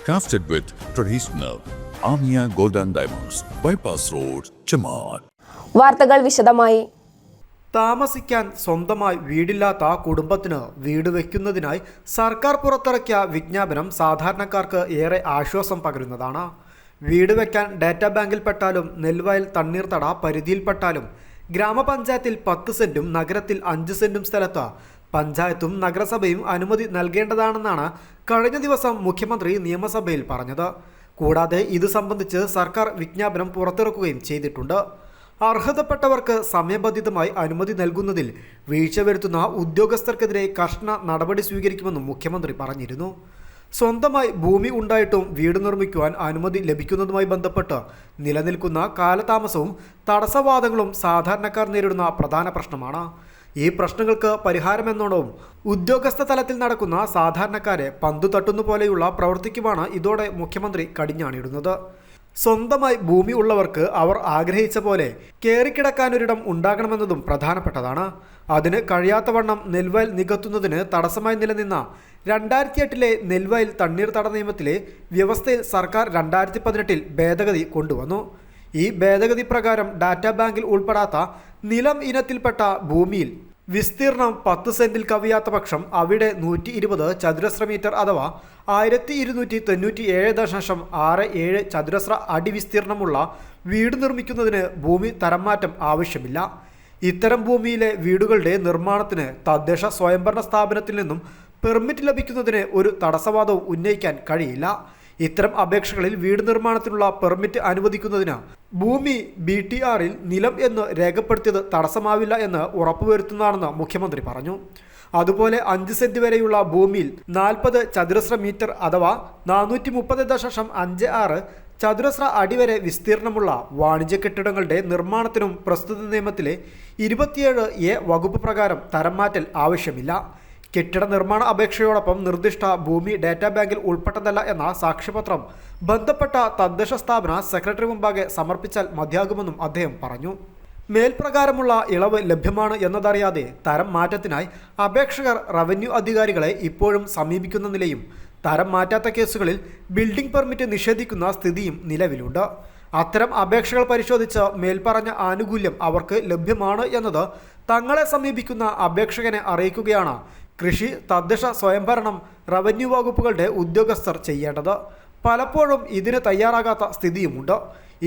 Crafted with traditional Amia Golden Diamonds, Bypass Road, Chaman. വാർത്തകൾ വിശദമായി താമസിക്കാൻ സ്വന്തമായി വീടില്ലാത്ത ആ കുടുംബത്തിന് വീട് വയ്ക്കുന്നതിനായി സർക്കാർ പുറത്തിറക്കിയ വിജ്ഞാപനം സാധാരണക്കാർക്ക് ഏറെ ആശ്വാസം പകരുന്നതാണ് വീട് വയ്ക്കാൻ ഡാറ്റാ ബാങ്കിൽപ്പെട്ടാലും നെൽവയൽ തണ്ണീർത്തട പരിധിയിൽപ്പെട്ടാലും ഗ്രാമപഞ്ചായത്തിൽ പത്ത് സെന്റും നഗരത്തിൽ അഞ്ച് സെന്റും സ്ഥലത്ത് പഞ്ചായത്തും നഗരസഭയും അനുമതി നൽകേണ്ടതാണെന്നാണ് കഴിഞ്ഞ ദിവസം മുഖ്യമന്ത്രി നിയമസഭയിൽ പറഞ്ഞത്. കൂടാതെ ഇത് സംബന്ധിച്ച് സർക്കാർ വിജ്ഞാപനം പുറത്തിറക്കുകയും ചെയ്തിട്ടുണ്ട്. അർഹതപ്പെട്ടവർക്ക് സമയബന്ധിതമായി അനുമതി നൽകുന്നതിൽ വീഴ്ച വരുത്തുന്ന ഉദ്യോഗസ്ഥർക്കെതിരെ കർശന നടപടി സ്വീകരിക്കുമെന്നും മുഖ്യമന്ത്രി പറഞ്ഞിരുന്നു. സ്വന്തമായി ഭൂമി ഉണ്ടായിട്ടും വീട് നിർമ്മിക്കുവാൻ അനുമതി ലഭിക്കുന്നതുമായി ബന്ധപ്പെട്ട് നിലനിൽക്കുന്ന കാലതാമസവും തടസ്സവാദങ്ങളും സാധാരണക്കാർ നേരിടുന്ന പ്രധാന പ്രശ്നമാണ്. ഈ പ്രശ്നങ്ങൾക്ക് പരിഹാരമെന്നോണവും ഉദ്യോഗസ്ഥ തലത്തിൽ നടക്കുന്ന സാധാരണക്കാരെ പന്തു തട്ടുന്നു പോലെയുള്ള പ്രവൃത്തിക്കുമാണ് ഇതോടെ മുഖ്യമന്ത്രി കടിഞ്ഞാണിടുന്നത്. സ്വന്തമായി ഭൂമി ഉള്ളവർക്ക് അവർ ആഗ്രഹിച്ച പോലെ കയറിക്കിടക്കാനൊരിടം ഉണ്ടാകണമെന്നതും പ്രധാനപ്പെട്ടതാണ്. അതിന് കഴിയാത്തവണ്ണം നെൽവയൽ നികത്തുന്നതിന് തടസ്സമായി നിലനിന്ന രണ്ടായിരത്തി എട്ടിലെ നെൽവയൽ തണ്ണീർത്തട നിയമത്തിലെ വ്യവസ്ഥയിൽ സർക്കാർ രണ്ടായിരത്തി പതിനെട്ടിൽ ഭേദഗതി കൊണ്ടുവന്നു. ഈ ഭേദഗതി പ്രകാരം ഡാറ്റാ ബാങ്കിൽ ഉൾപ്പെടാത്ത നിലം ഇനത്തിൽപ്പെട്ട ഭൂമിയിൽ വിസ്തീർണം പത്ത് സെന്റിൽ കവിയാത്ത പക്ഷം അവിടെ നൂറ്റി ഇരുപത് ചതുരശ്ര മീറ്റർ അഥവാ ആയിരത്തി ഇരുന്നൂറ്റി തൊണ്ണൂറ്റി ഏഴ് ദശാംശം ആറ് ഏഴ് ചതുരശ്ര അടി വിസ്തീർണമുള്ള വീട് നിർമ്മിക്കുന്നതിന് ഭൂമി തരംമാറ്റം ആവശ്യമില്ല. ഇത്തരം ഭൂമിയിലെ വീടുകളുടെ നിർമ്മാണത്തിന് തദ്ദേശ സ്വയംഭരണ സ്ഥാപനത്തിൽ നിന്നും പെർമിറ്റ് ലഭിക്കുന്നതിന് ഒരു തടസ്സവാദവും ഉന്നയിക്കാൻ കഴിയില്ല. ഇത്തരം അപേക്ഷകളിൽ വീട് നിർമ്മാണത്തിനുള്ള പെർമിറ്റ് അനുവദിക്കുന്നതിന് ഭൂമി ബി ടി ആറിൽ നിലം എന്ന് രേഖപ്പെടുത്തിയത് തടസ്സമാവില്ല എന്ന് ഉറപ്പുവരുത്തുന്നതാണെന്ന് മുഖ്യമന്ത്രി പറഞ്ഞു. അതുപോലെ അഞ്ച് സെന്റ് വരെയുള്ള ഭൂമിയിൽ നാൽപ്പത് ചതുരശ്ര മീറ്റർ അഥവാ നാനൂറ്റി മുപ്പത് ദശാംശം അഞ്ച് ആറ് ചതുരശ്ര അടി വരെ വിസ്തീർണമുള്ള വാണിജ്യ കെട്ടിടങ്ങളുടെ നിർമ്മാണത്തിനും പ്രസ്തുത നിയമത്തിലെ ഇരുപത്തിയേഴ് എ വകുപ്പ് പ്രകാരം തരം മാറ്റൽ ആവശ്യമില്ല. കെട്ടിട നിർമ്മാണ അപേക്ഷയോടൊപ്പം നിർദ്ദിഷ്ട ഭൂമി ഡാറ്റാ ബാങ്കിൽ ഉൾപ്പെട്ടതല്ല എന്ന സാക്ഷ്യപത്രം ബന്ധപ്പെട്ട തദ്ദേശ സ്ഥാപന സെക്രട്ടറി മുമ്പാകെ സമർപ്പിച്ചാൽ മതിയാകുമെന്നും അദ്ദേഹം പറഞ്ഞു. മേൽപ്രകാരമുള്ള ഇളവ് ലഭ്യമാണ് എന്നതറിയാതെ തരം മാറ്റത്തിനായി അപേക്ഷകർ റവന്യൂ അധികാരികളെ ഇപ്പോഴും സമീപിക്കുന്ന നിലയും തരം മാറ്റാത്ത കേസുകളിൽ ബിൽഡിംഗ് പെർമിറ്റ് നിഷേധിക്കുന്ന സ്ഥിതിയും നിലവിലുണ്ട്. അത്തരം അപേക്ഷകൾ പരിശോധിച്ച് മേൽപ്പറഞ്ഞ ആനുകൂല്യം അവർക്ക് ലഭ്യമാണ് എന്നത് തങ്ങളെ സമീപിക്കുന്ന അപേക്ഷകനെ അറിയിക്കുകയാണ് കൃഷി തദ്ദേശ സ്വയംഭരണം റവന്യൂ വകുപ്പുകളുടെ ഉദ്യോഗസ്ഥർ ചെയ്യേണ്ടത്. പലപ്പോഴും ഇതിന് തയ്യാറാകാത്ത സ്ഥിതിയുമുണ്ട്.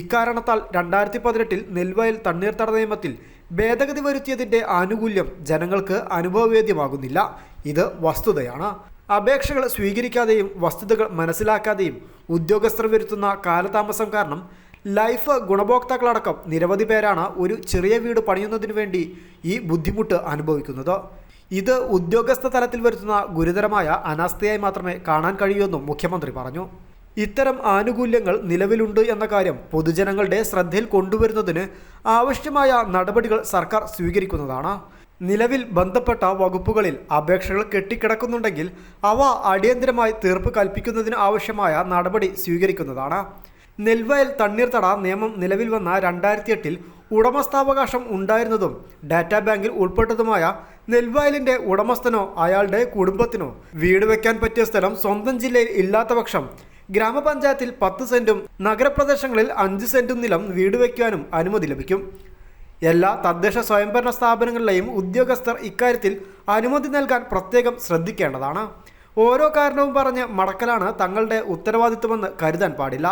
ഇക്കാരണത്താൽ രണ്ടായിരത്തി പതിനെട്ടിൽ നെൽവയൽ തണ്ണീർത്തട നിയമത്തിൽ ഭേദഗതി വരുത്തിയതിന്റെ ആനുകൂല്യം ജനങ്ങൾക്ക് അനുഭവവേദ്യമാകുന്നില്ല. ഇത് വസ്തുതയാണ്. അപേക്ഷകൾ സ്വീകരിക്കാതെയും വസ്തുതകൾ മനസ്സിലാക്കാതെയും ഉദ്യോഗസ്ഥർ വരുത്തുന്ന കാലതാമസം കാരണം ലൈഫ് ഗുണഭോക്താക്കളടക്കം നിരവധി പേരാണ് ഒരു ചെറിയ വീട് പണിയുന്നതിനു വേണ്ടി ഈ ബുദ്ധിമുട്ട് അനുഭവിക്കുന്നത്. ഇത് ഉദ്യോഗസ്ഥ തലത്തിൽ വരുത്തുന്ന ഗുരുതരമായ അനാസ്ഥയായി മാത്രമേ കാണാൻ കഴിയൂവെന്നും മുഖ്യമന്ത്രി പറഞ്ഞു. ഇത്തരം ആനുകൂല്യങ്ങൾ നിലവിലുണ്ട് എന്ന കാര്യം പൊതുജനങ്ങളുടെ ശ്രദ്ധയിൽ കൊണ്ടുവരുന്നതിന് ആവശ്യമായ നടപടികൾ സർക്കാർ സ്വീകരിക്കുന്നതാണ്. നിലവിൽ ബന്ധപ്പെട്ട വകുപ്പുകളിൽ അപേക്ഷകൾ കെട്ടിക്കിടക്കുന്നുണ്ടെങ്കിൽ അവ അടിയന്തരമായി തീർപ്പ് കൽപ്പിക്കുന്നതിന് ആവശ്യമായ നടപടി സ്വീകരിക്കുന്നതാണ്. നെൽവയൽ തണ്ണീർത്തട നിയമം നിലവിൽ വന്ന രണ്ടായിരത്തി എട്ടിൽ ഉടമസ്ഥാവകാശം ഉണ്ടായിരുന്നതും ഡാറ്റാ ബാങ്കിൽ ഉൾപ്പെട്ടതുമായ നെൽവയലിന്റെ ഉടമസ്ഥനോ അയാളുടെ കുടുംബത്തിനോ വീട് വെക്കാൻ പറ്റിയ സ്ഥലം സ്വന്തം ജില്ലയിൽ ഇല്ലാത്ത പക്ഷം ഗ്രാമപഞ്ചായത്തിൽ പത്ത് സെന്റും നഗരപ്രദേശങ്ങളിൽ അഞ്ച് സെന്റും നിലം വീട് വയ്ക്കാനും അനുമതി ലഭിക്കും. എല്ലാ തദ്ദേശ സ്വയംഭരണ സ്ഥാപനങ്ങളിലെയും ഉദ്യോഗസ്ഥർ ഇക്കാര്യത്തിൽ അനുമതി നൽകാൻ പ്രത്യേകം ശ്രദ്ധിക്കേണ്ടതാണ്. ഓരോ കാരണവും പറഞ്ഞ് മടക്കലാണ് തങ്ങളുടെ ഉത്തരവാദിത്വമെന്ന് കരുതാൻ പാടില്ല.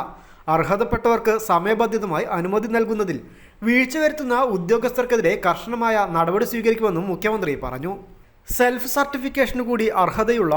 അർഹതപ്പെട്ടവർക്ക് സമയബന്ധിതമായി അനുമതി നൽകുന്നതിൽ വീഴ്ച വരുത്തുന്ന ഉദ്യോഗസ്ഥർക്കെതിരെ കർശനമായ നടപടി സ്വീകരിക്കുമെന്നും മുഖ്യമന്ത്രി പറഞ്ഞു സെൽഫ് സർട്ടിഫിക്കേഷന് കൂടി അർഹതയുള്ള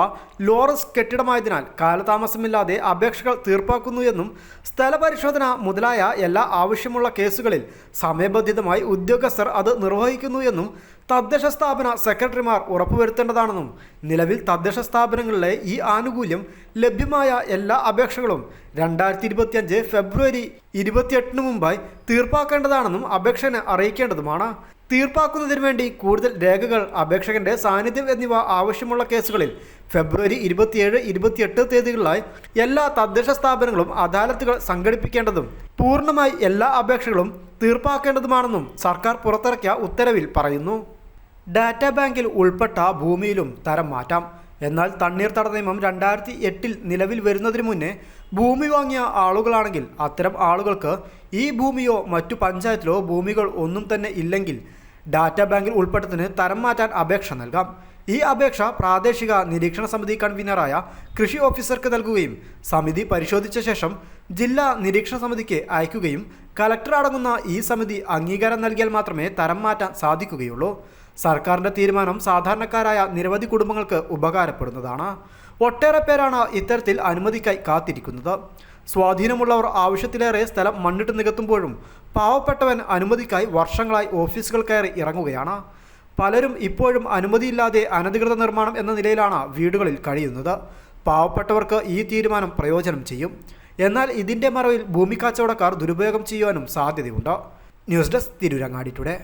ലോറസ് കെട്ടിടമായതിനാൽ കാലതാമസമില്ലാതെ അപേക്ഷകൾ തീർപ്പാക്കുന്നു എന്നും സ്ഥലപരിശോധന മുതലായ എല്ലാ ആവശ്യമുള്ള കേസുകളിൽ സമയബന്ധിതമായി ഉദ്യോഗസ്ഥർ അത് നിർവഹിക്കുന്നു എന്നും തദ്ദേശ സ്ഥാപന സെക്രട്ടറിമാർ ഉറപ്പുവരുത്തേണ്ടതാണെന്നും നിലവിൽ തദ്ദേശ സ്ഥാപനങ്ങളിലെ ഈ ആനുകൂല്യം ലഭ്യമായ എല്ലാ അപേക്ഷകളും രണ്ടായിരത്തി ഇരുപത്തിയഞ്ച് ഫെബ്രുവരി ഇരുപത്തിയെട്ടിന് മുമ്പായി തീർപ്പാക്കേണ്ടതാണെന്നും അപേക്ഷനെ അറിയിക്കേണ്ടതുമാണ്. തീർപ്പാക്കുന്നതിന് വേണ്ടി കൂടുതൽ രേഖകൾ അപേക്ഷകന്റെ സാന്നിധ്യം എന്നിവ ആവശ്യമുള്ള കേസുകളിൽ ഫെബ്രുവരി ഇരുപത്തിയേഴ് ഇരുപത്തിയെട്ട് തീയതികളിലായി എല്ലാ തദ്ദേശ സ്ഥാപനങ്ങളും അദാലത്തുകൾ സംഘടിപ്പിക്കേണ്ടതും പൂർണമായി എല്ലാ അപേക്ഷകളും തീർപ്പാക്കേണ്ടതുമാണെന്നും സർക്കാർ പുറത്തിറക്കിയ ഉത്തരവിൽ പറയുന്നു. ഡാറ്റാ ബാങ്കിൽ ഉൾപ്പെട്ട ഭൂമിയിലും തരം മാറ്റാം. എന്നാൽ തണ്ണീർത്തട നിയമം രണ്ടായിരത്തി എട്ടിൽ നിലവിൽ വരുന്നതിന് മുന്നേ ഭൂമി വാങ്ങിയ ആളുകളാണെങ്കിൽ അത്തരം ആളുകൾക്ക് ഈ ഭൂമിയോ മറ്റു പഞ്ചായത്തിലോ ഭൂമികൾ ഒന്നും തന്നെ ഇല്ലെങ്കിൽ ഡാറ്റാ ബാങ്കിൽ ഉൾപ്പെട്ടതിന് തരം മാറ്റാൻ അപേക്ഷ നൽകാം. ഈ അപേക്ഷ പ്രാദേശിക നിരീക്ഷണ സമിതി കൺവീനറായ കൃഷി ഓഫീസർക്ക് നൽകുകയും സമിതി പരിശോധിച്ച ശേഷം ജില്ലാ നിരീക്ഷണ സമിതിക്ക് അയക്കുകയും കലക്ടർ അടങ്ങുന്ന ഈ സമിതി അംഗീകാരം നൽകിയാൽ മാത്രമേ തരം മാറ്റാൻ സാധിക്കുകയുള്ളൂ. സർക്കാരിന്റെ തീരുമാനം സാധാരണക്കാരായ നിരവധി കുടുംബങ്ങൾക്ക് ഉപകാരപ്പെടുന്നതാണ്. ഒട്ടേറെ പേരാണ് ഇത്തരത്തിൽ അനുമതിക്കായി കാത്തിരിക്കുന്നത്. സ്വാധീനമുള്ളവർ ആവശ്യത്തിലേറെ സ്ഥലം മണ്ണിട്ട് നികത്തുമ്പോഴും പാവപ്പെട്ടവൻ അനുമതിക്കായി വർഷങ്ങളായി ഓഫീസുകൾ കയറി ഇറങ്ങുകയാണ്. പലരും ഇപ്പോഴും അനുമതിയില്ലാതെ അനധികൃത നിർമ്മാണം എന്ന നിലയിലാണ് വീടുകളിൽ കഴിയുന്നത്. പാവപ്പെട്ടവർക്ക് ഈ തീരുമാനം പ്രയോജനം ചെയ്യും. എന്നാൽ ഇതിന്റെ മറവിൽ ഭൂമി കച്ചവടക്കാർ ദുരുപയോഗം ചെയ്യുവാനും സാധ്യതയുണ്ട്. News desk Tirurangadi today.